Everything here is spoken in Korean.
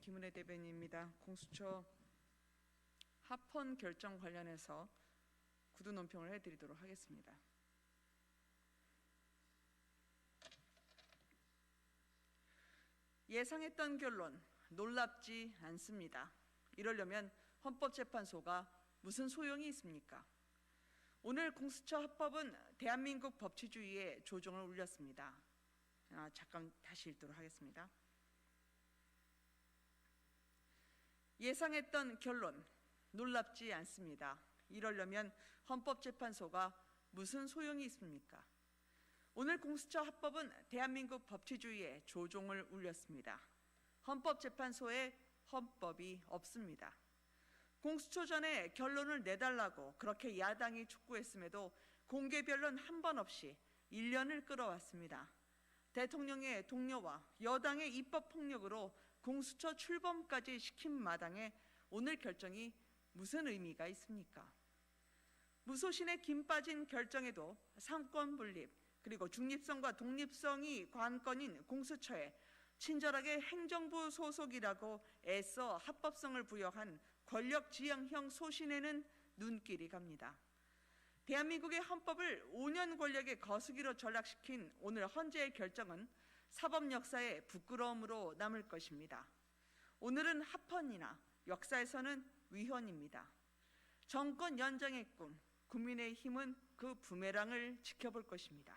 김은혜 대변인입니다. 공수처 합헌 결정 관련해서 구두 논평을 해드리도록 하겠습니다. 예상했던 결론 놀랍지 않습니다. 이러려면 헌법재판소가 무슨 소용이 있습니까? 오늘 공수처 합법은 대한민국 법치주의에 조종을 울렸습니다. 아, 잠깐 다시 읽도록 하겠습니다. 예상했던 결론 놀랍지 않습니다. 이러려면 헌법재판소가 무슨 소용이 있습니까? 오늘 공수처 합법은 대한민국 법치주의에 조종을 울렸습니다. 헌법재판소에 헌법이 없습니다. 공수처 전에 결론을 내달라고 그렇게 야당이 촉구했음에도 공개 변론 한 번 없이 1년을 끌어왔습니다. 대통령의 동료와 여당의 입법 폭력으로 공수처 출범까지 시킨 마당에 오늘 결정이 무슨 의미가 있습니까? 무소신의 김 빠진 결정에도 상권 분립 그리고 중립성과 독립성이 관건인 공수처에 친절하게 행정부 소속이라고 애써 합법성을 부여한 권력 지향형 소신에는 눈길이 갑니다. 대한민국의 헌법을 5년 권력의 거수기로 전락시킨 오늘 헌재의 결정은 사법 역사의 부끄러움으로 남을 것입니다. 오늘은 합헌이나 역사에서는 위헌입니다. 정권 연장의 꿈, 국민의 힘은 그 부메랑을 지켜볼 것입니다.